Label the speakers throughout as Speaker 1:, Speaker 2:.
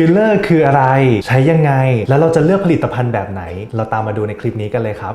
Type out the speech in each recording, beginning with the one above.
Speaker 1: ฟิลเลอร์คืออะไร ใช้ยังไง แล้วเราจะเลือกผลิตภัณฑ์แบบไหน เราตามมาดูในคลิปนี้กันเลยครับ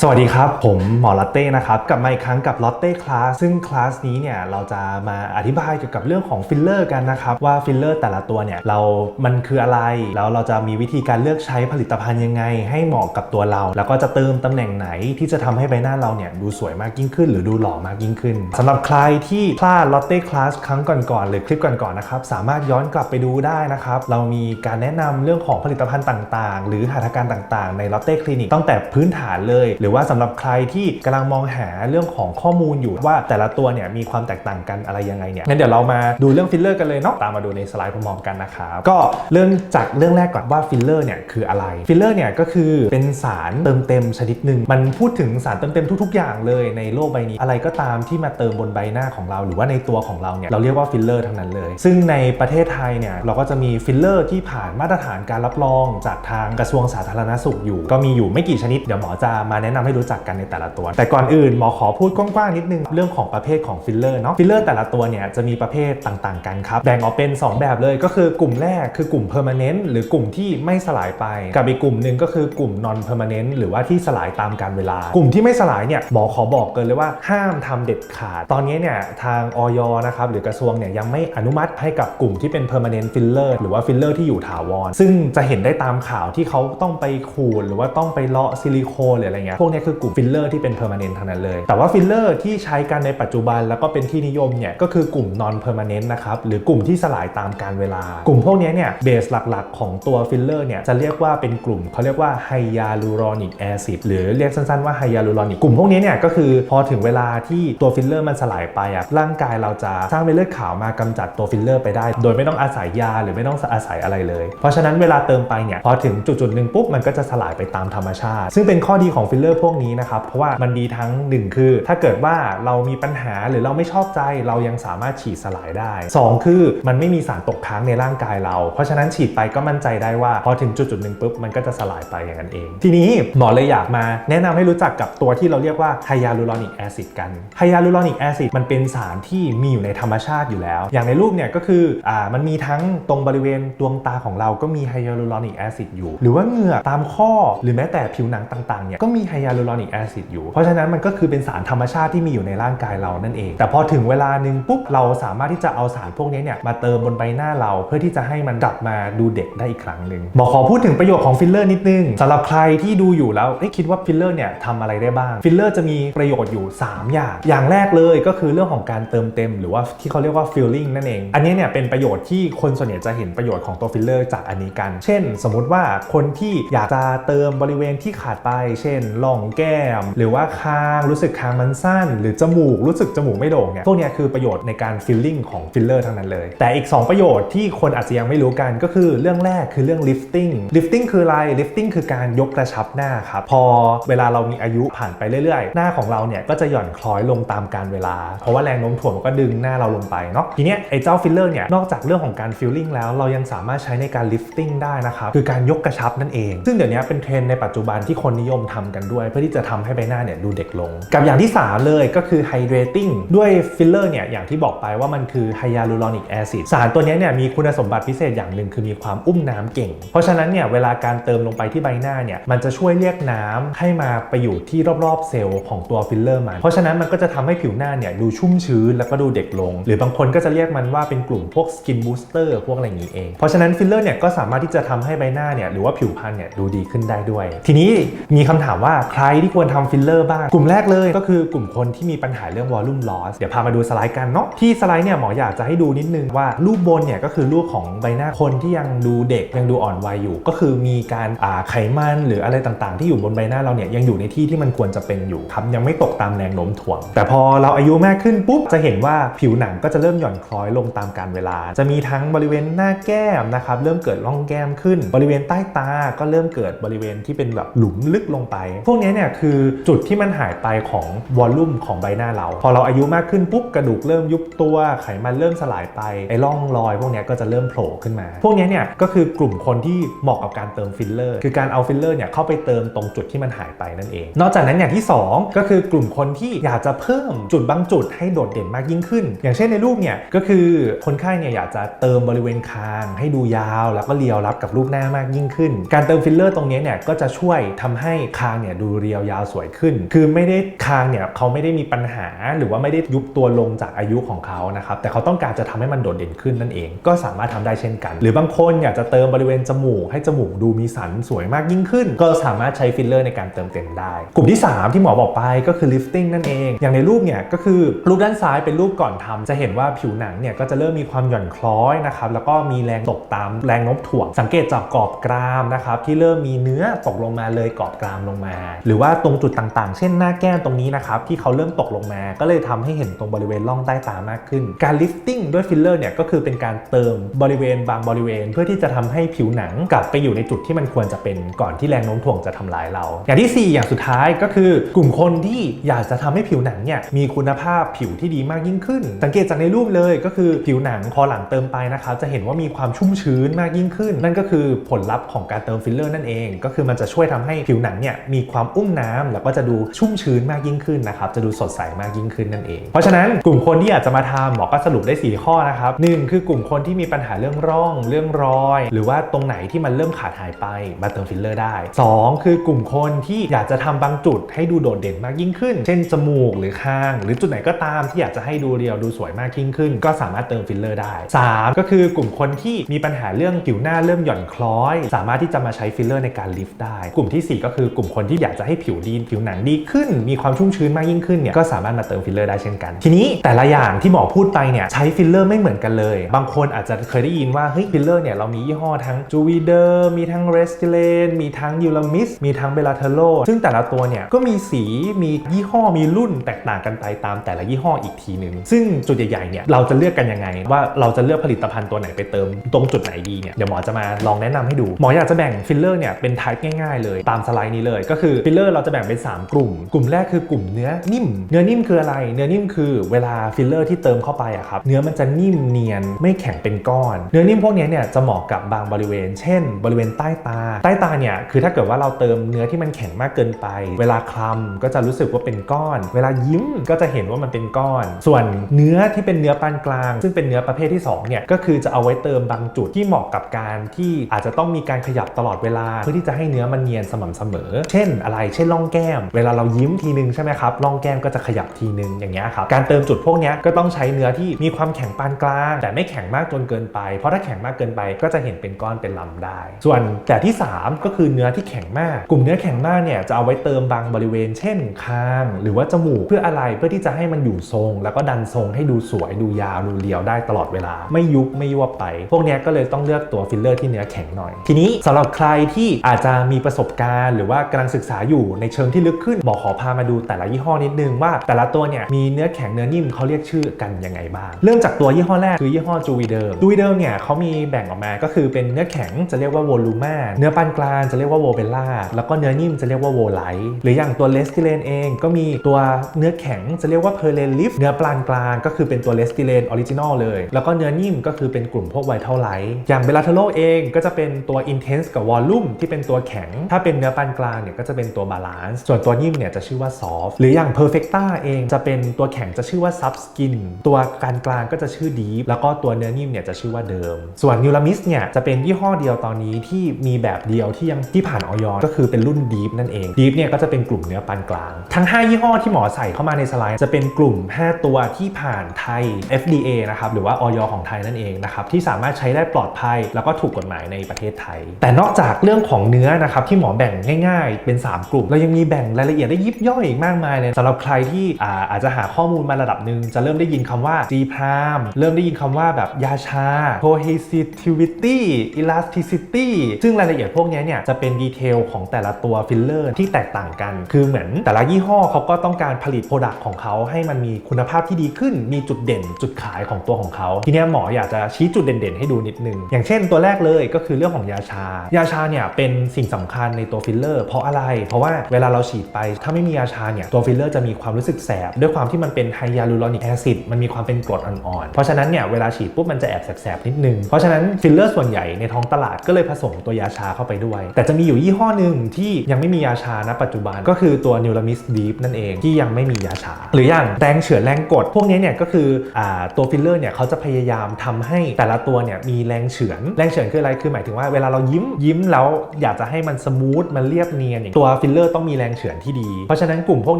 Speaker 1: สวัสดีครับ ผมหมอลอตเต้นะครับกลับมาอีกครั้งกับลอตเต้คลาสซึ่งคลาสนี้เนี่ยเราจะมาอธิบายเกี่ยวกับเรื่องของฟิลเลอร์กันนะครับว่าฟิลเลอร์แต่ละตัวเนี่ยเรา มันคืออะไร แล้วเราจะมีวิธีการเลือกใช้ผลิตภัณฑ์ยังไง ให้เหมาะกับตัวเรา แล้วก็จะเติมตำแหน่งไหนที่จะทำให้ใบหน้าเราเนี่ยดูสวยมากยิ่งขึ้น หรือดูหล่อมากยิ่งขึ้นสำหรับใครที่พลาดลอตเต้คลาสครั้งก่อนๆหรือคลิปก่อนๆนะครับสามารถย้อนกลับไปดูได้นะครับเรามีการแนะนำเรื่องของผลิตภัณฑ์ต่าง ๆ หรือหัตถการต่าง ๆ ในลอตเต้คลินิกตั้งแต่พื้นฐานเลยรือว่าสำหรับใครที่กำลังมองหาเรื่องของข้อมูลอยู่ว่าแต่ละตัวเนี่ยมีความแตกต่างกันอะไรยังไงเนี่ยงั้นเดี๋ยวเรามาดูเรื่องฟิลเลอร์กันเลยเนาะตามมาดูในสไลด์พร้อมๆกันนะครับก็เริ่มจากเรื่องแรกก่อนว่าฟิลเลอร์เนี่ยคืออะไรฟิลเลอร์เนี่ยก็คือเป็นสารเติมเต็มชนิดหนึ่งมันพูดถึงสารเติมเต็มทุก ๆ อย่างเลยในโลกใบนี้ อะไรก็ตามที่มาเติมบนใบหน้าของเรา หรือว่าในตัวของเราเนี่ยเราเรียกว่าฟิลเลอร์ทั้งนั้นเลย ซึ่งในประเทศไทยเนี่ยเราก็จะมีฟิลเลอร์ที่ผ่านมาตรฐานการรับรอง จากทางกระทรวงสาธารณสุขอยู่ ก็มีอยู่ไม่กี่ชนิดเดี๋ยวหมอจะมาแนะนำให้รู้จักกันในแต่ละตัว แต่ก่อนอื่นหมอขอพูดกว้างๆนิดนึงเรื่องของประเภทของฟิลเลอร์เนาะฟิลเลอร์แต่ละตัวเนี่ยจะมีประเภทต่างๆกันครับแบ่งออกเป็น 2 แบบเลยก็คือกลุ่มแรกคือกลุ่ม permanent หรือกลุ่มที่ไม่สลายไปกับอีกกลุ่มหนึ่งก็คือกลุ่ม non permanent หรือว่าที่สลายตามการเวลา กลุ่มที่ไม่สลายเนี่ยหมอขอบอกเกินเลยว่าห้ามทำเด็ดขาด ตอนนี้เนี่ยทางออยนะครับหรือกระทรวงเนี่ยยังไม่อนุมัติให้กับกลุ่มที่เป็น permanent filler หรือว่า filler ที่อยู่ถาวรซึ่งจะเห็นได้ตามข่าวที่เขาต้องไปขูดหรือว่าต้องไปเลาะซิลิโคนหรืออะไรเงี้ยวกนี้คือกลุ่ม filler ที่เป็น permanent ทั้งนั้นเลย แต่ว่า filler ที่ใช้กันในปัจจุบันแล้วก็เป็นที่นิยมเนี่ยก็คือกลุ่ม non permanent นต์นะครับหรือกลุ่มที่สลายตามการเวลา กลุ่มพวกนี้เนี่ยเบสหลักๆ ของตัว filler เนี่ยจะเรียกว่าเป็นกลุ่มเขาเรียกว่า hyaluronic acid หรือเรียกสั้นๆว่า hyaluronic กกลุ่มพวกนี้เนี่ยก็คือพอถึงเวลาที่ตัวฟิลเลอร์มันสลายไปอะร่างกายเราจะสร้างเม็ดเลือดขาวมากำจัดตัวฟิลเลอร์ไปได้ โดยไม่ต้องอาศัยยาหรือไม่ต้องอาศัยอะไรเลย เพราะฉะนั้นเวลาเติมไปเนี่ยพอถึงจุดๆหนึ่งปุ๊บมันก็จะสลายไปตามธรรมชาติ ซึ่งเป็นข้อดีของฟิลเลอร์พวกนี้นะครับ เพราะว่ามันดีทั้งหนึ่งคือ ถ้าเกิดว่าเรามีปัญหาหรือเราไม่ชอบใจเรายังสามารถฉีดสลายได้สองคือมันไม่มีสารตกค้างในร่างกายเรา เพราะฉะนั้นฉีดไปก็มั่นใจได้ว่า พอถึงจุดๆหนึ่งปุ๊บมันก็จะสลายไปอย่างนั้นเอง ทีนี้หมอเลยอยากมาแนะนำให้รู้จักกับตัวที่เราเรียกว่าไฮยาลูรอนิกแอซิดกันไฮยาลูรอนิกแอซิดมันเป็นสารที่มีอยู่ในธรรมชาติอยู่แล้ว อย่างในรูปเนี่ยก็คืออ่ามันมีทั้งตรงบริเวณดวงตาของเราก็มีไฮยาลูรอนิกแอซิดอยู่ หรือว่าเหงื่อตามข้อหรือแม้แต่ผิวหนังต่างๆเนี่ยก็มีไฮยาลูรอนิกแอซิดอยู่ เพราะฉะนั้นมันก็คือเป็นสารธรรมชาติที่มีอยู่ในร่างกายเรานั่นเอง แต่พอถึงเวลาหนึ่งปุ๊บเราสามารถที่จะเอาสารพวกนี้เนี่ยมาเติมบนใบหน้าเราเพื่อที่จะให้มันกลับมาดูเด็กได้อีกครั้งหนึ่งหมอขอพูดถึงประโยชน์ของฟิลเลอร์นิดนึงสำหรับใครที่ดูอยู่แล้วคิดว่าฟิลเลอร์เนี่ยทำอะไรได้บ้างฟิลเลอร์จะมีประโยชน์อยู่ 3 อย่าง อย่างแรกเลยก็คือเรื่องของการเติมเต็ม หรือว่าที่เขาเรียกว่า filling นั่นเอง อันนี้เนี่ยเป็นประโยชน์ที่คนส่วนใหญ่จะเห็นประโยชน์ของตัวฟิลเลอร์จากอันนี้กัน เช่น สมมุติว่าคนที่อยากจะเติมบริเวณที่ขาดไป เช่นร่องแก้ม หรือว่าคางรู้สึกคางมันสั้น หรือจมูกรู้สึกจมูกไม่โด่งเนี่ยพวกนี้คือประโยชน์ในการ filling ของฟิลเลอร์ทั้งนั้นเลย แต่อีก 2 ประโยชน์ที่คนอาจจะยังไม่รู้กันก็คือเรื่องแรกคือเรื่อง lifting lifting คืออะไร lifting คือการยกกระชับหน้าครับพอเวลาเรามีอายุผ่านไปเรื่อยๆ หน้าของเราเนี่ยก็จะหย่อนคล้อยลงตามการเวลา เพราะว่าแรงโน้มถ่วงมันก็ดึงหน้าเราลงไปเนาะทีเนี้ยไอ้เจ้าฟิลเลอร์เนี่ยนอกจากเรื่องของการ filling แล้วเรายังสามารถใช้ในการ lifting ได้นะครับคือการยกกระชับนั่นเอง ซึ่งเดี๋ยวนี้เป็นเทรนในปัจจุบันที่คนนิยมทำกันด้วยเพื่อที่จะทำให้ใบหน้าเนี่ยดูเด็กลง กับอย่างที่ 3 เลยก็คือ hydrating ด้วยฟิลเลอร์เนี่ยอย่างที่บอกไปว่ามันคือ hyaluronic acid สารตัวนี้เนี่ยมีคุณสมบัติพิเศษอย่างหนึ่งคือมีความอุ้มน้ำเก่ง เพราะฉะนั้นเนี่ยเวลาการเติมลงไปที่ใบหน้าเนี่ยมันจะช่วยเรียกน้ำให้มาไปอยู่ที่รอบๆเซลล์ของตัวฟิลเลอร์มันเพราะฉะนั้นมันก็จะทำให้ผิวหน้าเนี่ยดูชุ่มชื้นแล้วก็ดูเด็กลง หรือบางคนก็จะเรียกมันว่าเป็นกลุ่มพวกสกินบูสเตอร์พวกอะไรอย่างนี้เองเพราะฉะนั้นฟิลเลอร์เนี่ยก็สามารถที่จะทำให้ใบหน้าเนี่ยหรือว่าผิวพรรณเนี่ยดูดีขึ้นได้ด้วย ทีนี้มีคำถามว่าใครที่ควรทำฟิลเลอร์บ้าง กลุ่มแรกเลยก็คือกลุ่มคนที่มีปัญหาเรื่องวอลลุ่มลอสเดี๋ยวพามาดูสไลด์กันเนาะที่สไลด์เนี่ยหมออยากจะให้ดูนิดนึงว่ารูปบนเนี่ยก็คือรูปของใบหน้าคนที่ยังดูเด็กยังดูอ่อนวัยอยู่ ก็คือมีการอ่าไขมันหรืออะไรต่างๆ ที่อยู่บนใบหน้าเราเนี่ยยังอยู่ในที่ที่มันควรจะเป็นอยู่ครับยังไม่ตกตามแรงโน้มถ่วง แต่พอเราอายุมากขึ้นปุ๊บจะเห็นว่าผิวหนังก็จะเริ่มหย่อนคล้อยลงตามกาลเวลา จะมีทั้งบริเวณหน้าแก้มนะครับเริ่มเกิดร่องแก้มขึ้น บริเวณใต้ตาก็เริ่มเกิดบริเวณที่เป็นแบบหลุมลึกลงไปพวกวกนี้เนี่ยคือจุดที่มันหายไปของวอลลุ่มของใบหน้าเรา พอเราอายุมากขึ้นปุ๊บกระดูกเริ่มยุบตัวไขมันเริ่มสลายไปไอ้ร่องรอย พวกนี้ก็จะเริ่มโผล่ขึ้นมา พวกนี้เนี่ยก็คือกลุ่มคนที่เหมาะกับการเติมฟิลเลอร์ คือการเอาฟิลเลอร์เนี่ยเข้าไปเติมตรงจุดที่มันหายไปนั่นเอง นอกจากนั้นอย่างที่ 2 ก็คือกลุ่มคนที่อยากจะเพิ่มจุดบางจุดให้โดดเด่นมากยิ่งขึ้น อย่างเช่นในรูปเนี่ยก็คือคนไข้เนี่ยอยากจะเติมบริเวณคาง ให้ดูยาว แล้วก็เรียวรับกับรูปหน้ามากยิ่งขึ้น การเติมฟิลเลอร์ตรงนี้เนี่ยก็จะช่วยทำให้คางเนี่ยดููเรียวยาวสวยขึ้น คือไม่ได้คางเนี่ยเขาไม่ได้มีปัญหา หรือว่าไม่ได้ยุบตัวลงจากอายุของเขานะครับแต่เขาต้องการจะทำให้มันโดดเด่นขึ้นนั่นเอง ก็สามารถทำได้เช่นกัน หรือบางคนอยากจะเติมบริเวณจมูกให้จมูกดูมีสันสวยมากยิ่งขึ้น ก็สามารถใช้ฟิลเลอร์ในการเติมเต็มได้ กลุ่มที่ 3 ที่หมอบอกไปก็คือ lifting นั่นเอง อย่างในรูปเนี่ยก็คือรูปด้านซ้ายเป็นรูปก่อนทำจะเห็นว่าผิวหนังเนี่ยก็จะเริ่มมีความหย่อนคล้อยนะครับแล้วก็มีแรงตกตามแรงโน้มถ่วง สังเกตจากกรอบกรามนะครับที่เริ่มมีเนื้อตกลงมาเลยกรอบกรามลงมาหรือว่าตรงจุดต่างๆ เช่นหน้าแก้มตรงนี้นะครับที่เขาเริ่มตกลงมา ก็เลยทำให้เห็นตรงบริเวณร่องใต้ตามากขึ้น การ lifting ด้วยฟิลเลอร์เนี่ยก็คือเป็นการเติมบริเวณบางบริเวณ เพื่อที่จะทำให้ผิวหนังกลับไปอยู่ในจุดที่มันควรจะเป็นก่อนที่แรงโน้มถ่วงจะทำลายเรา อย่างที่ 4 อย่างสุดท้ายก็คือกลุ่มคนที่อยากจะทำให้ผิวหนังเนี่ยมีคุณภาพผิวที่ดีมากยิ่งขึ้น สังเกตจากในรูปเลยก็คือผิวหนังพอหลังเติมไปนะครับจะเห็นว่ามีความชุ่มชื้นมากยิ่งขึ้น นั่นก็คือผลลัพธ์ของการเติมฟิลเลอร์นั่นเอง ก็คือมันจะช่วยทำให้ผิวหนังเนี่ยมีความอุ้มน้ำแล้วก็จะดูชุ่มชื้นมากยิ่งขึ้นนะครับจะดูสดใสมากยิ่งขึ้นนั่นเอง เพราะฉะนั้นกลุ่มคนที่อยากจะมาทำหมอก็สรุปได้ 4 ข้อนะครับหนึ่งคือกลุ่มคนที่มีปัญหาเรื่องร่อง เรื่องรอย หรือว่าตรงไหนที่มันเริ่มขาดหายไปมาเติมฟิลเลอร์ได้ 2 คือกลุ่มคนที่อยากจะทำบางจุดให้ดูโดดเด่นมากยิ่งขึ้น เช่นจมูกหรือคาง หรือจุดไหนก็ตามที่อยากจะให้ดูเรียวดูสวยมากยิ่งขึ้น ก็สามารถเติมฟิลเลอร์ได้ 3 ก็คือกลุ่มคนที่มีปัญหาเรื่องผิวหน้าเริ่มหย่อนคล้อย สามารถที่จะมาใช้ฟิลเลอร์ในการลิฟต์ได้ กลุ่มที่ 4 ก็คือกลุ่มคนที่อยากจะให้ผิวดีผิวหนังดีขึ้น มีความชุ่มชื้นมากยิ่งขึ้นเนี่ยก็สามารถมาเติมฟิลเลอร์ได้เช่นกัน ทีนี้แต่ละอย่างที่หมอพูดไปเนี่ยใช้ฟิลเลอร์ไม่เหมือนกันเลย บางคนอาจจะเคยได้ยินว่าเฮ้ยฟิลเลอร์เนี่ยเรามียี่ห้อทั้งจูวีเดอร์มีทั้งเรสติเลนมีทั้งยูรามิสมีทั้งเบลาเทโลซึ่งแต่ละตัวเนี่ยก็มีสีมียี่ห้อมีรุ่นแตกต่างกันไปตามแต่ละยี่ห้ออีกทีหนึ่งซึ่งจุดใหญ่ๆเนี่ยเราจะเลือกกันยังไง ว่าเราจะเลือกผลิตภัณฑ์ตัวไหนไปเติมตรงจุดไหนดีเนี่ยเดี๋ยวหมอจะมาลองแนะนำให้ดูหมออยากจะแบ่งฟิลเลอร์เนี่ยเป็นไทป์ง่ายๆเลยตามสไลด์นี้เลยก็คือฟิลเลอร์เราจะแบ่งเป็น 3 กลุ่ม กลุ่มแรกคือกลุ่มเนื้อนิ่ม เนื้อนิ่มคืออะไร เนื้อนิ่มคือเวลาฟิลเลอร์ที่เติมเข้าไปอะครับ เนื้อมันจะนิ่มเนียนไม่แข็งเป็นก้อน เนื้อนิ่มพวกนี้เนี่ยจะเหมาะกับบางบริเวณ เช่น บริเวณใต้ตา ใต้ตาเนี่ยคือถ้าเกิดว่าเราเติมเนื้อที่มันแข็งมากเกินไป เวลาคลำก็จะรู้สึกว่าเป็นก้อน เวลายิ้มก็จะเห็นว่ามันเป็นก้อน ส่วนเนื้อที่เป็นเนื้อปานกลาง ซึ่งเป็นเนื้อประเภทที่สองเนี่ยก็คือจะเอาไว้เติมบางจุดที่เหมาะกับการที่อาจจะต้องมีการขยับตลอดเวลาเพื่อที่จะให้เนื้อมันเนียนสม่ำเสมอ เช่นอะไรเช่นร่องแก้ม เวลาเรายิ้มทีนึงใช่ไหมครับร่องแก้มก็จะขยับทีนึงอย่างเงี้ยครับการเติมจุดพวกเนี้ยก็ต้องใช้เนื้อที่มีความแข็งปานกลาง แต่ไม่แข็งมากจนเกินไป เพราะถ้าแข็งมากเกินไปก็จะเห็นเป็นก้อนเป็นลำได้ ส่วนแต่ที่ 3 ก็คือเนื้อที่แข็งมาก กลุ่มเนื้อแข็งมากเนี่ยจะเอาไว้เติมบางบริเวณ เช่นคาง หรือว่าจมูกเพื่ออะไรเพื่อที่จะให้มันอยู่ทรง แล้วก็ดันทรงให้ดูสวยดูยาวดูเรียวได้ตลอดเวลา ไม่ยุบไม่ยวบไป พวกเนี้ยก็เลยต้องเลือกตัวฟิลเลอร์ที่เนื้อแข็งหน่อย ทีนี้สำหรับใครที่อาจจะมีประสบการณ์ หรือว่ากำลังศึกษาอยู่ในเชิงที่ลึกขึ้นหมอขอพามาดูแต่ละยี่ห้อนิดนึงว่า แต่ละตัวเนี่ยมีเนื้อแข็งเนื้อนิ่มเขาเรียกชื่อกันยังไงบ้าง เริ่มจากตัวยี่ห้อแรกคือยี่ห้อจูวีเดิมจูวีเดิมเนี่ยเขามีแบ่งออกมาก็คือเป็นเนื้อแข็งจะเรียกว่าโวลูมาเนื้อปานกลางจะเรียกว่าโวเบลล่าแล้วก็เนื้อนิ่มจะเรียกว่าโวไลท์หรืออย่างตัวเลสติเลนเองก็มีตัวเนื้อแข็งจะเรียกว่าเพอร์เลนลิฟเนื้อปานกลางก็คือเป็นตัวเลสติเลนออริจินอลเลย แล้วก็เนื้อนิ่มก็คือเป็นกลุ่มพวกไวท์เทลไลท์อย่างเบลาเทโลเองก็จะเป็นตัวอินเทนส์กับวอลลุ่มที่เป็นตัวแข็ง ถ้าเป็นเนื้อปานกลางเนี่ยก็จะเป็นตัวบาลานซ์ส่วนตัวนิ่มเนี่ยจะชื่อว่าซอฟหรืออย่าง Perfecta เองจะเป็นตัวแข็งจะชื่อว่าซับสกินตัวกลารกลางก็จะชื่อดีฟแล้วก็ตัวเนื้อนิ่มเนี่ยจะชื่อว่าเดิม ส่วนนิวลามิสเนี่ยจะเป็นยี่ห้อเดียวตอนนี้ที่มีแบบเดียวที่ยังที่ผ่านออยก็คือเป็นรุ่นดีฟนั่นเองดีฟเนี่ยก็จะเป็นกลุ่มเนื้อปานกลาง ทั้ง 5 ยี่ห้อที่หมอใส่เข้ามาในสไลด์จะเป็นกลุ่ม 5 ตัวที่ผ่านไทย FDA นะครับหรือว่าออยของไทยนั่นเองนะครับที่สามารถใช้ได้ปลอดภัย แล้วก็ถูกกฎหมายในประเทศไทย แต่นอกจากเรื่องของเนื้อนะครับที่หมอแบ่งง่าย ๆ เป็น3กลุ่ม เรายังมีแบ่งรายละเอียดได้ยิบย่อยอีกมากมายเลยสำหรับใครที่อาจจะหาข้อมูลมาระดับหนึ่งจะเริ่มได้ยินคำว่า G p r a m เริ่มได้ยินคำว่าแบบยาชา cohesivity elasticity ซึ่งรายละเอียดพวกนี้เนี่ยจะเป็นดีเทลของแต่ละตัวฟิลเลอร์ที่แตกต่างกัน คือเหมือนแต่ละยี่ห้อเขาก็ต้องการผลิตโปรดักต์ของเขาให้มันมีคุณภาพที่ดีขึ้น มีจุดเด่นจุดขายของตัวของเขา ทีนี้หมออยากจะชี้จุดเด่นๆ ให้ดูนิดนึง อย่างเช่นตัวแรกเลยก็คือเรื่องของยาชา ยาชาเนี่ยเป็นสิ่งสำคัญในตัวฟิลเลอร์ เพราะอะไรเพราะว่าเวลาเราฉีดไป ถ้าไม่มียาชาเนี่ยตัวฟิลเลอร์จะมีความรู้สึกแสบ ด้วยความที่มันเป็นไฮยาลูรอนิกแอซิดมันมีความเป็นกรดอ่อนๆ เพราะฉะนั้นเนี่ยเวลาฉีดปุ๊บมันจะแอบแสบๆนิดนึง เพราะฉะนั้นฟิลเลอร์ส่วนใหญ่ในท้องตลาดก็เลยผสมตัวยาชาเข้าไปด้วย แต่จะมีอยู่ยี่ห้อหนึ่งที่ยังไม่มียาชาณปัจจุบันก็คือตัวนิวรามิสดีฟนั่นเองที่ยังไม่มียาชา หรืออย่างแรงเฉือนแรงกด พวกนี้เนี่ยก็คืออตัวฟิลเลอร์เนี่ยเขาจะพยายามทำให้แต่ละตัวเนี่ยมีแรงเฉือนแรงเฉือนคืออะไรคือหมายถึงว่าเวลาเรายิ้มยิ้มแล้วอยากจะให้มันสมูทมันเรียบเนียนอย่างตัวฟิลเลอร์ต้องมีแรงเฉือนที่ดี เพราะฉะนั้นกลุ่มพวก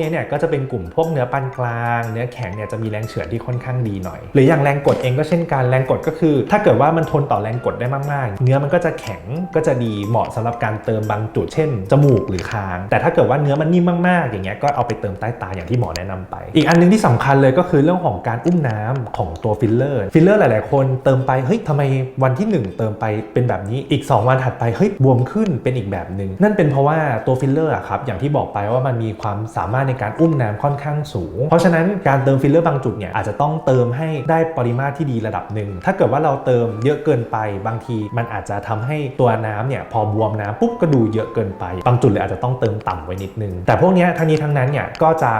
Speaker 1: นี้เนี่ยก็จะเป็นกลุ่มพวกเนื้อปานกลาง เนื้อแข็งเนี่ยจะมีแรงเฉือนที่ค่อนข้างดีหน่อย หรืออย่างแรงกดเองก็เช่นกันแรงกดก็คือ ถ้าเกิดว่ามันทนต่อแรงกดได้มากๆ เนื้อมันก็จะแข็งก็จะดีเหมาะสำหรับการเติมบางจุด เช่น จมูกหรือคาง แต่ถ้าเกิดว่าเนื้อมันนิ่มมากๆ อย่างเงี้ยก็เอาไปเติมใต้ตาอย่างที่หมอแนะนำไป อีกอันหนึงที่สำคัญเลยก็คือเรื่องของการอุ้มน้ำของตัวฟิลเลอร์ฟิลเลอร์หลาย ๆ คนเติมไปเฮ้ยทำไมวันที่หนึ่งเติมไปเป็นแบบนี้อีก 2 วันถัดไปเฮ้ยบวมขึ้นเป็นอีกแบบหนึ่งนั่นเป็นเพราะว่าตัวฟิลเลอร์อะครับอย่างที่บอกไปว่ามันมีความสามารถในการอุ้มน้ำค่อนข้างสูง เพราะฉะนั้นการเติมฟิลเลอร์บางจุดเนี่ยอาจจะต้องเติมให้ได้ปริมาตรที่ดีระดับหนึ่งถ้าเกิดว่าเราเติมเยอะเกินไปบางทีมันอาจจะทำให้ตัวน้ำเนี่ยพอบวมน้ำปุ๊บก็ดูเยอะเกินไป บางจุดเลยอาจจะต้องเติมต่ำไว้นิดนึง แต่พวกนี้ทั้งนี้ทั้งนั้นเนี่ยก็จะ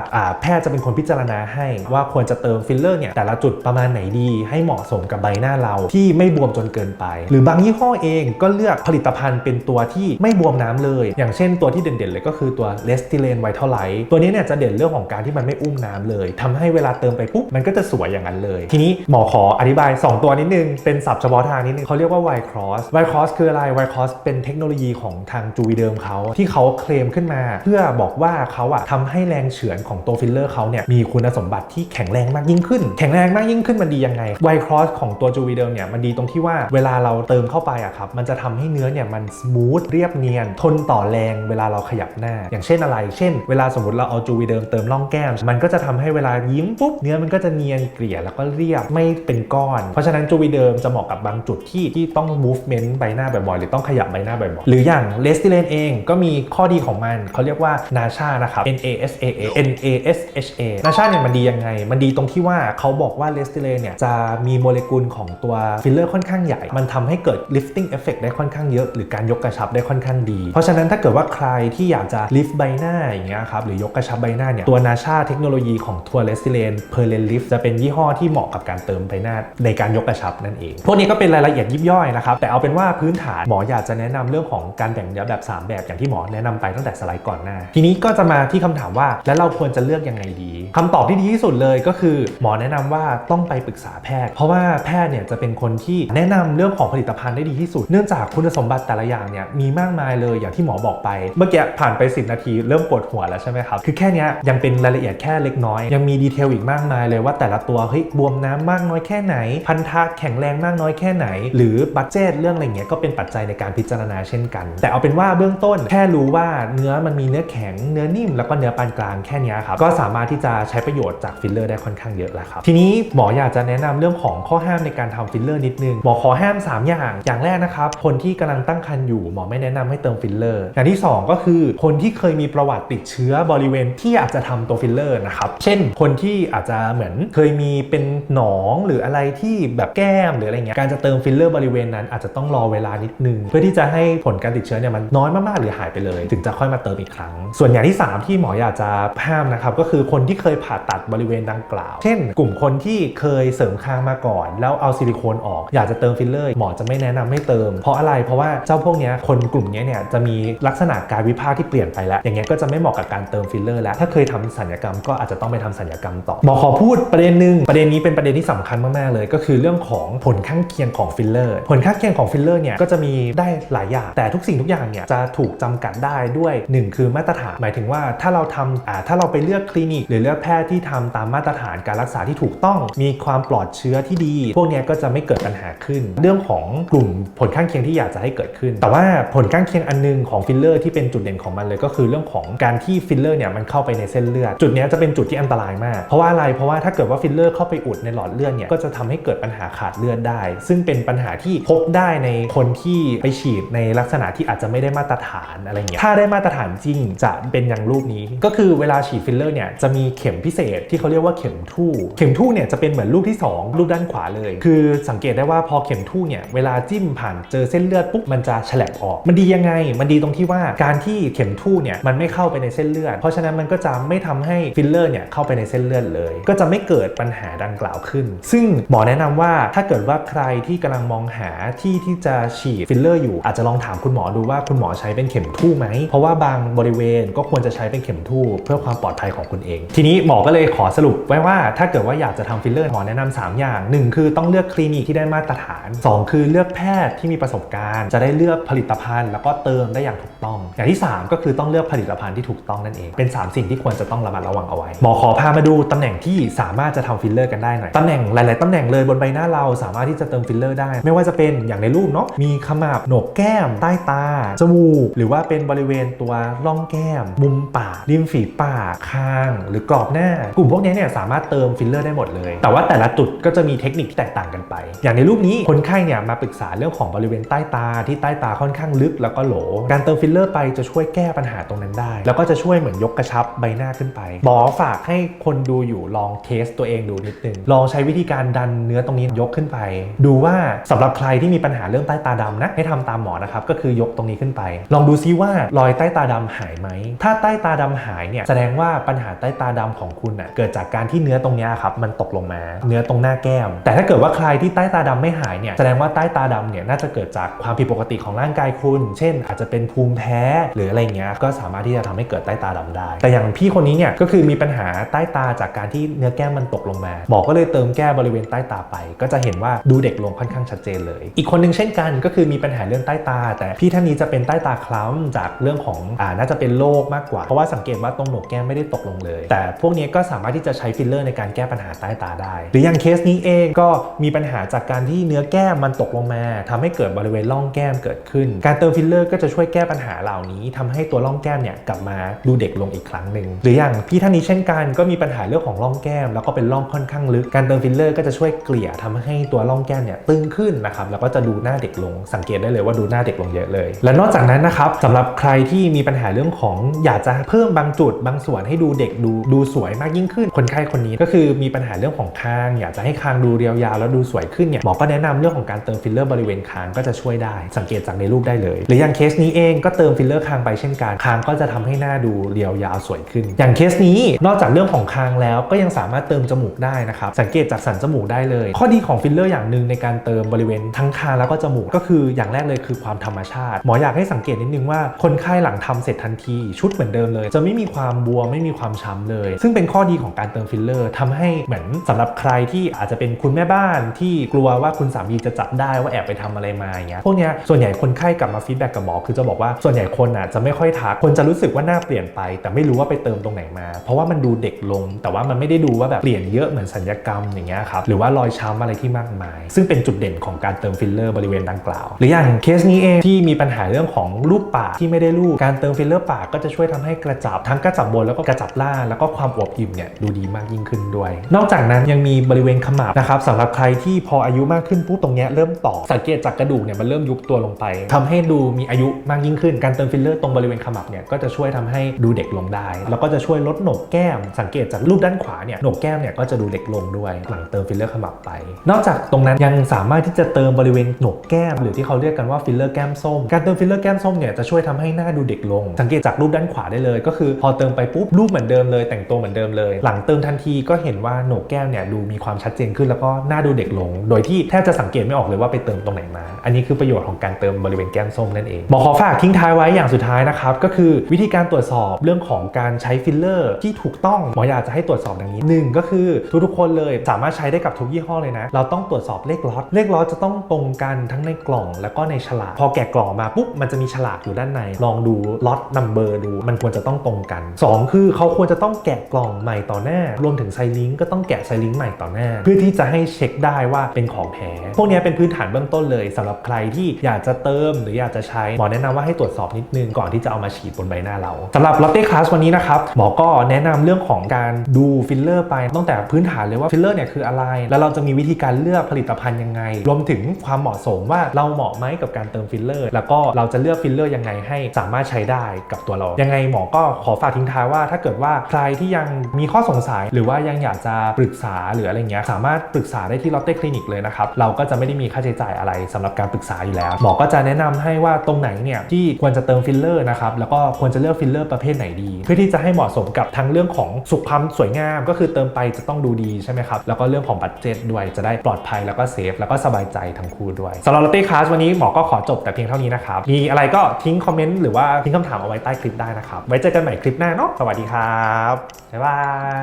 Speaker 1: แพทย์จะเป็นคนพิจารณาให้ว่าควรจะเติมฟิลเลอร์เนี่ยแต่ละจุดประมาณไหนดีให้เหมาะสมกับใบหน้าเราที่ไม่บวมจนเกินไป หรือบางยี่ห้อเองก็เลือกผลิตภัณฑ์เป็นตัวที่ไม่บวมน้ำเลย อย่างเช่นตัวที่เด่นๆเลยก็คือตัวเลสติเลนไวท์เทลไลท์ตัวนี้เนี่ยจะเด่นเรื่องของการที่มันไม่อุ้มน้ำเลยทำให้เวลาเติมไปปุ๊บมันก็จะสวยอย่างนั้นเลย ทีนี้หมอขออธิบาย 2 ตัวนิดนึง เป็นศัพท์เฉพาะทางนิดนึงเขาเรียกว่า Y cross Y cross คืออะไร Y cross เป็นเทคโนโลยีของทางจูวีเดิมเขาที่เขาเคลมขึ้นมา เพื่อบอกว่าเขาอะทำให้แรงเฉือนของตัวฟิลเลอร์เขาเนี่ยมีคุณสมบัติที่แข็งแรงมากยิ่งขึ้น แข็งแรงมากยิ่งขึ้นมันดียังไง Y cross ของตัวจูวีเดิมเนี่ยมันดีตรงที่ว่าเวลาเราเติมเข้าไปอะครับมันจะทำให้เนื้อเนี่ยมันสมูทเรียบเนียนทนต่อแรงเวลาเราขยับหน้า อย่างเช่นอะไร เช่น เวลาสมมติเราเอาจูวีเดิมเติมร่องแก้ม มันก็จะทำให้เวลายิ้มปุ๊บเนื้อมันก็จะเนียนเกลี่ยแล้วก็เรียบไม่เป็นก้อน เพราะฉะนั้นจูวีเดิมจะเหมาะกับบางจุดที่ที่ต้อง movement ใบหน้าบ่อยๆหรือต้องขยับใบหน้าบ่อยๆหรืออย่างเลสติเลนเองก็มีข้อดีของมันเขาเรียกว่านาชานะครับ N A S A A N A S H A นาชาเนี่ยมันดียังไง มันดีตรงที่ว่าเขาบอกว่าเลสติเลนเนี่ยจะมีโมเลกุลของตัวฟิลเลอร์ค่อนข้างใหญ่ มันทำให้เกิด lifting effect ได้ค่อนข้างเยอะ หรือการยกกระชับได้ค่อนข้างดี เพราะฉะนั้นถ้าเกิดว่าใครที่อยากจะ lift ใบหน้าอย่างเงี้ยครับหรือยกกระชับใบหน้าเนี่ยตัวนาชาเทคโนโลยีของตัวร์เลสติเลนเพอร์เลนลิฟจะเป็นยี่ห้อที่เหมาะกับการเติมใบหน้าในการยกกระชับนั่นเอง พวกนี้ก็เป็นรายละเอียดยิบย่อยนะครับแต่เอาเป็นว่าพื้นฐานหมออยากจะแนะนำเรื่องของการแบ่งเนื้อแบบ 3 แบบอย่างที่หมอแนะนำไปตั้งแต่สไลด์ก่อนหน้า ทีนี้ก็จะมาที่คำถามว่าแล้วเราควรจะเลือกยังไงดีคำตอบที่ดีที่สุดเลยก็คือ หมอแนะนำว่าต้องไปปรึกษาแพทย์ เพราะว่าแพทย์เนี่ยจะเป็นคนที่แนะนำเรื่องของผลิตภัณฑ์ได้ดีที่สุด เนื่องจากคุณสมบัติแต่ละอย่างเนี่ยมีมากมายเลยอย่างที่หมอบอกไปเมื่อกี้ผ่านไป 10 นาทีเริ่มปวดหัวแล้วใช่ไหมครับ คือแค่นี้ยังเป็นรายละเอียดแค่เล็กน้อย ยังมีดีเทลอีกมากมายเลยว่าแต่ละตัวเฮ้ยบวมน้ำมากน้อยแค่ไหน พันธะแข็งแรงมากน้อยแค่ไหน หรือบัตเจตเรื่องอะไรเงี้ยก็เป็นปัจจัยในการพิจารณาเช่นกัน แต่เอาเป็นว่าเบื้องต้นแค่รู้ว่าเนื้อมันมีเนื้อแข็งเนื้อนิ่มแล้วก็เนื้อปานกลางแค่นี้ครับก็สามารถที่จะใช้ประโยชน์จากฟิลเลอร์ได้ค่อนข้างเยอะแล้วครับทีนี้หมออยากจะแนะนำเรื่องของข้อห้ามในการทำฟิลเลอร์นิดนึงหมอขอห้าม 3 อย่างอย่างแรกนะครับคนที่กำลังตั้งครรภ์อยู่หมอไม่แนะนำให้เติมฟิลเลอร์อย่างที่ 2 ก็คือคนที่เคยมีประวัติติดเชื้อบริเวณที่อากจะทำตัวฟิลเลอร์นะครับ เช่น คนที่อาจจะเหมือนเคยมีเป็นหนองหรืออะไรที่แบบแก้มหรืออะไรเงี้ย การจะเติมฟิลเลอร์บริเวณนั้นอาจจะต้องรอเวลานิดนึง เพื่อที่จะให้ผลการติดเชื้อเนี่ยมันน้อยมากๆหรือหายไปเลย ถึงจะค่อยมาเติมอีกครั้ง ส่วนอย่างที่ 3 ที่หมออยากจะห้ามนะครับก็คือคนที่เคยผ่าตัดบริเวณดังกล่าว เช่น กลุ่มคนที่เคยเสริมคางมาก่อน แล้วเอาซิลิโคนออกอยากจะเติมฟิลเลอร์หมอจะไม่แนะนำให้เติม เพราะอะไรเพราะว่าเจ้าพวกเนี้ยคนกลุ่มนี้เนี่ยจะมีลักษณะการวิพากษ์ที่เปลี่ยนไปแล้ว อย่างเงี้ยก็จะไม่เหมาะกับการเติมฟิลเลอร์แล้วถ้าเคยทำสัญญกรรมก็อาจจะต้องไปทำสัญญกรรมต่อหมอขอพูดประเด็นหนึ่งประเด็นนี้เป็นประเด็นที่สำคัญมากๆเลย ก็คือเรื่องของผลข้างเคียงของฟิลเลอร์ผลข้างเคียงของฟิลเลอร์เนี่ยก็จะมีได้หลายอย่าง แต่ทุกสิ่งทุกอย่างเนี่ยจะถูกจำกัดได้ด้วย 1 คือมาตรฐาน หมายถึงว่าถ้าเราทำอ่าถ้าเราไปเลือกคลินิก หรือเลือกแพทย์ที่ทำตามมาตรฐานการรักษาที่ถูกต้อง มีความปลอดเชื้อที่ดี พวกเนี้ยก็จะไม่เกิดปัญหาขึ้น เรื่องของกลุ่มผลข้างเคียงที่อยากจะให้เกิดขึ้น แต่ว่าผลข้างเคียงอันนึงของฟิลเลอร์ที่เป็นจุดเด่นของมันเลยก็คือเรื่องของการที่ฟิลเลอร์เนี่ยมันเข้าไปในเส้นเลือด จุดนี้จะเป็นจุดที่อันตรายมาก เพราะว่าอะไรเพราะว่าถ้าเกิดว่าฟิลเลอร์เข้าไปอุดในหลอดเลือดเนี่ยก็จะทำให้เกิดปัญหาขาดเลือดได้ ซึ่งเป็นปัญหาที่พบได้ในคนที่ไปฉีดในลักษณะที่อาจจะไม่ได้มาตรฐานอะไรเงี้ยถ้าได้มาตรฐานจริงจะเป็นอย่างรูปนี้ ก็คือเวลาฉีดฟิลเลอร์เนี่ยจะมีเข็มพิเศษที่เขาเรียกว่าเข็มทู่ เข็มทู่เนี่ยจะเป็นเหมือนรูปที่สองรูปด้านขวาเลย คือสังเกตได้ว่าพอเข็มทู่เนี่ยเวลาจิ้มผ่านเจอเส้นเลือดปุ๊บมันจะฉลับออก มันดียังไง มันดีตรงที่ว่าการที่เข็มทู่เนี่ยมันไม่เข้าไปในเส้นเลือด เพราะฉะนั้นมันก็จะไม่ทำให้ฟิลเลอร์เนี่ยเข้าไปในเส้นเลือดเลย ก็จะไม่เกิดปัญหาดังกล่าวขึ้น ซึ่งหมอแนะนำว่าถ้าเกิดว่าใครที่กำลังมองหาที่ที่จะฉีดฟิลเลอร์อยู่อาจจะลองถามคุณหมอดูว่าคุณหมอใช้เป็นเข็มทู่ไหม เพราะว่าบางบริเวณก็ควรจะใช้เป็นเข็มทู่เพื่อความปลอดภัยของคุณเอง ทีนี้หมอก็เลยขอสรุปไว้ว่า ถ้าเกิดว่าอยากจะทำฟิลเลอร์หมอแนะนำสามอย่างหนึ่งคือต้องเลือกคลินิกที่ได้มาตรฐาน 2 คือเลือกแพทย์ที่มีประสบการณ์ จะได้เลือกผลิตภัณฑ์ แล้วก็เติมได้อย่างถูกต้อง อย่างที่ 3ก็คือต้องเลือกผลิตภัณฑ์ที่ถูกต้องนั่นเอง เป็น 3 สิ่งที่ควรจะต้องระมัดระวังเอาไว้ หมอขอพามาดูตำแหน่งที่สามารถจะทำฟิลเลอร์กันได้หน่อยตำแหน่งหลาย ๆตำแหน่งเลยบนใบหน้าเราสามารถที่จะเติมฟิลเลอร์ได้ ไม่ว่าจะเป็นอย่างในรูปเนาะมีขมับโหนกแก้ม ใต้ตา จมูก หรือว่าเป็นบริเวณตัวร่องแก้ม มุมปากริมฝีปากคาง หรือกรอบหน้ากลุ่มพวกนี้เนี่ยสามารถเติมฟิลเลอร์ได้หมดเลย แต่ว่าแต่ละจุดก็จะมีเทคนิคที่แตกต่างกันไป อย่างในรูปนี้คนไข้เนี่ยมาปรึกษาเรื่องของบริเวณใต้ตาที่ใต้ตาค่อนข้างลึกแล้วก็โหล การเติมฟิลเลอร์ไปจะช่วยแก้ปัญหาตรงนั้นได้ แล้วก็จะช่วยเหมือนยกกระชับใบหน้าขึ้นไป หมอฝากให้คนดูอยู่ลองเทสตัวเองดูนิดนึง ลองใช้วิธีการดันเนื้อตรงนี้ยกขึ้นไป ดูว่าสำหรับใครที่มีปัญหาเรื่องใต้ตาดำนะให้ทำตามหมอนะครับก็คือยกตรงนี้ขึ้นไป ลองดูซิว่ารอยใต้ตาดำหายไหม ถ้าใต้ตาดำหายเนี่ยแสดงว่าปัญหาใต้ตาดำของคุณน่ะเกิดจากการที่เนื้อตรงนี้ครับมันตกลงมา เนื้อตรงหน้าแก้ม แต่ถ้าเกิดว่าใครที่ใต้ตาดำไม่หายเนี่ยแสดงว่าใต้ตาดำเนี่ยน่าจะเกิดจากความผิดปกติของร่างกายคุณ เช่น อาจจะเป็นภูมิแพ้หรืออะไรเงี้ยก็สามารถที่จะทำให้เกิดใต้ตาดำได้ แต่อย่างพี่คนนี้เนี่ยก็คือมีปัญหาใต้ตาจากการที่เนื้อแก้มมันตกลงมาหมอก็เลยเติมแก้บริเวณใต้ตาไป ก็จะเห็นว่าดูเด็กลงค่อนข้างชัดเจนเลย อีกคนหนึงเช่นกันก็คือมีปัญหาเรื่องใต้ตา แต่พี่ท่านนี้จะเป็นใต้ตาคล้ำจากเรื่องของอ่าน่าจะเป็นโรคมากกว่า เพราะว่าสังเกตว่าตรงโหนกแก้มไม่ได้ตกลงเลย แต่พวกนี้ก็สามารถที่จะใช้ฟิลเลอร์ในการแก้ปัญหาใต้ตาได้ หรืออย่างเคสนี้เองก็มีปัญหาจากการที่เนื้อแก้มมันตกลงมาทำให้เกิดบริเวณร่องแก้มเกิดขึ้น การเติมฟิลเลอร์ก็จะช่วยแก้ปัญหาเหล่านี้ทำใให้ตัวร่องแก้มเนี่ยกลับมาดูเด็กลงอีกครั้งหนึ่งหรืออย่างพี่ท่านนี้เช่นกันก็มีปัญหาเรื่องของร่องแก้ม แล้วก็เป็นร่องค่อนข้างลึกการเติมฟิลเลอร์ก็จะช่วยเกลี่ยทำให้ตัวร่องแก้มเนี่ยตึงขึ้นนะครับแล้วก็จะดูหน้าเด็กลงสังเกตได้เลยว่าดูหน้าเด็กลงเยอะเลย และนอกจากนั้นนะครับสำหรับใครที่มีปัญหาเรื่องของอยากจะเพิ่มบางจุดบางส่วนให้ดูเด็กดูดูสวยมากยิ่งขึ้น คนไข้คนนี้ก็คือมีปัญหาเรื่องของคาง อยากจะให้คางดูเรียวยาวแล้วดูสวยขึ้นเนี่ยหมอก็แนะนำเรื่องของการเติมฟิลเลอร์บริเวณคางก็จะช่วยได้ สังเกตจากในรูปได้เลย หรืออย่างเคสนี้เองก็เติมฟิลเลอร์คางไปเช่นกันคางก็จะทำให้หน้าดูเรียวยาวสวยขึ้น อย่างเคสนี้นอกจากเรื่องของคางแล้วก็ยังสามารถเติมจมูกได้นะครับสังเกตจากสันจมูกได้เลย ข้อดีของฟิลเลอร์อย่างหนึ่งในการเติมบริเวณทั้งคางแล้วก็จมูกก็คืออย่างแรกเลยคือความธรรมชาติ หมออยากให้สังเกตนิดนึงว่าคนไข้หลังทำเสร็จทันที ชุดเหมือนเดิมเลย จะไม่มีความบวมไม่มีความช้ำเลย ซึ่งเป็นข้อดีของการเติมฟิลเลอร์ทำให้เหมือนสำหรับใครที่อาจจะเป็นคุณแม่บ้านที่กลัวว่าคุณสามีจะจับได้ว่าแอบไปทำอะไรมาอย่างเงี้ยพวกเนี้ยส่วนใหญ่คนไข้กลับมาฟีดแบ็กกับหมอคือจะบอกว่าส่วนใหญ่คนอะจะไม่ค่อยทัก คนจะรู้สึกว่าหน้าเปลี่ยนไป แต่ไม่รู้ว่าไปเติมตรงไหนมา เพราะว่ามันดูเด็กลง แต่ว่ามันไม่ได้ดูว่าแบบเปลี่ยนเยอะเหมือนสัญญกรรมอย่างเงี้ยครับหรือว่ารอยช้ำอะไรที่มากมาย ซึ่งเป็นจุดเด่นของการเติมฟิลเลอร์บริเวณดังกล่าว หรืออย่างเคสนี้เองที่มีปัญหาเรื่องของรูปปากที่ไม่ได้รูปการเติมฟิลเลอร์ปากก็จะช่วยทำให้กระจับทั้งกระจับบนแล้วก็กระจับล่างแล้วก็ความอวบอิ่มเนี่ยดูดีมากยิ่งขึ้นด้วย นอกจากนั้นยังมีบริเวณขมับนะครับสำหรับใครที่พออายุมากขึ้นปุ๊บตรงเนี้ยเริ่มต่อสังเกตจากกระดูกเนี่ยมันเริ่มยุบตัวลงไปทำให้ดูมีอายุมากยิ่งขึ้นการเติมฟิลเลอร์ตรงบริเวณขมับเนี่ยก็จะช่วยทำให้ดูเด็กลงได้ แล้วก็จะช่วยลดโหนกแก้ม สังเกตจากรูปด้านขวาเนี่ยโหนกแก้มเนี่ยก็จะดูเด็กลงด้วย หลังเติมฟิลเลอร์ขมับไป นอกจากตรงนั้นยังสามารถที่จะเติมบริเวณโหนกแก้ม หรือที่เขาเรียกกันว่าฟิลเลอร์แก้มส้ม การเติมฟิลเลอร์แก้มส้มเนี่ยจะช่วยทำให้หน้าดูเด็กลง สังเกตจากรูปด้านขวาได้เลย ก็คือพอเติมไปปุ๊บรูปเหมือนเดิมเลย แต่งตัวเหมือนเดิมเลย หลังเติมทันทีก็เห็นว่าโหนกแก้มเนี่ยดูมีความชัดเจนขึ้นแล้วก็หน้าดูเด็กลง โดยที่แทบจะสังเกตไม่ออกเลยว่าไปเติมตรงไหนมา อันนี้คือประโยชน์ของการเติมบริเวณแก้มส้มนั่นเองหมอขอฝากทิ้งท้ายไว้อย่างสุดท้ายนะครับก็คือวิธีการตรวจสอบเรื่องของการใช้ฟิลเลอร์ที่ถูกต้องหมออยากจะให้ตรวจสอบดังนี้หนึ่งก็คือทุกๆคนเลยสามารถใช้ได้กับทุกยี่ห้อเลยนะ เราต้องตรวจสอบเลขล็อตเลขล็อตจะต้องตรงกันทั้งในกล่อง แล้วก็ในฉลากพอแกะกล่องมาปุ๊บมันจะมีฉลากอยู่ด้านใน ลองดูล็อตนัมเบอร์ดูมันควรจะต้องตรงกันสองคือเขาควรจะต้องแกะกล่องใหม่ต่อหน้า รวมถึงไซลิงก์ก็ต้องแกะไซลิงก์ใหม่ต่อหน้า เพื่อที่จะให้เช็คได้ว่าเป็นของแท้พวกนี้เป็นพื้นฐานเบื้องต้นเลยสำหรับใครที่อยากจะเติม หรืออยากจะใช้หมอแนะนำว่าให้ตรวจสอบนิดนึงก่อนที่จะเอามาฉีดบนใบหน้าเราสำหรับลอตเต้คลาสวันนี้นะครับหมอก็แนะนำเรื่องของการดูฟิลเลอร์ไปตั้งแต่พื้นฐานเลยว่าฟิลเลอร์เนี่ยคืออะไร แล้วเราจะมีวิธีการเลือกผลิตภัณฑ์ยังไง รวมถึงความเหมาะสมว่าเราเหมาะไหมกับการเติมฟิลเลอร์ แล้วก็เราจะเลือกฟิลเลอร์ยังไงให้สามารถใช้ได้กับตัวเรา ยังไงหมอก็ขอฝากทิ้งท้ายว่า ถ้าเกิดว่าใครที่ยังมีข้อสงสัย หรือว่ายังอยากจะปรึกษาหรืออะไรเงี้ยสามารถปรึกษาได้ที่ลอตเต้คลินิกเลยนะครับเราก็จะไม่ได้มีค่าใช้จ่ายอะไรสำหรับการปรึกษาอยู่แล้ว หมอก็จะแนะนำให้ว่าตรงไหนเนี่ยที่ควรจะเติมฟิลเลอร์ร์นะครับแล้วก็ควรจะเลือกฟิลเลอร์ประเภทไหนดี เพื่อที่จะให้เหมาะสมกับทั้งเรื่องของสุขภาพสวยงาม ก็คือเติมไปจะต้องดูดีใช่ไหมครับแล้วก็เรื่องของบัตเจ็ตด้วยจะได้ปลอดภัยแล้วก็เซฟแล้วก็สบายใจทั้งคู่ด้วยสำหรับลอตเต้คลาสวันนี้หมอก็ขอจบแต่เพียงเท่านี้นะครับมีอะไรก็ทิ้งคอมเมนต์หรือว่าทิ้งคำถามเอาไว้ใต้คลิปได้นะครับไว้เจอกันใหม่คลิปหน้าเนาะสวัสดีครับบ๊ายบา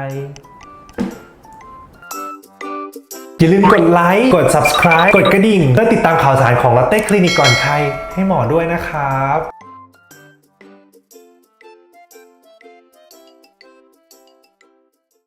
Speaker 1: ยอย่าลืมกดไลค์ กด subscribe กดกระดิ่ง เพื่อติดตามข่าวสารของลอตเต้คลินิกก่อนใครให้หมอด้วยนะครับ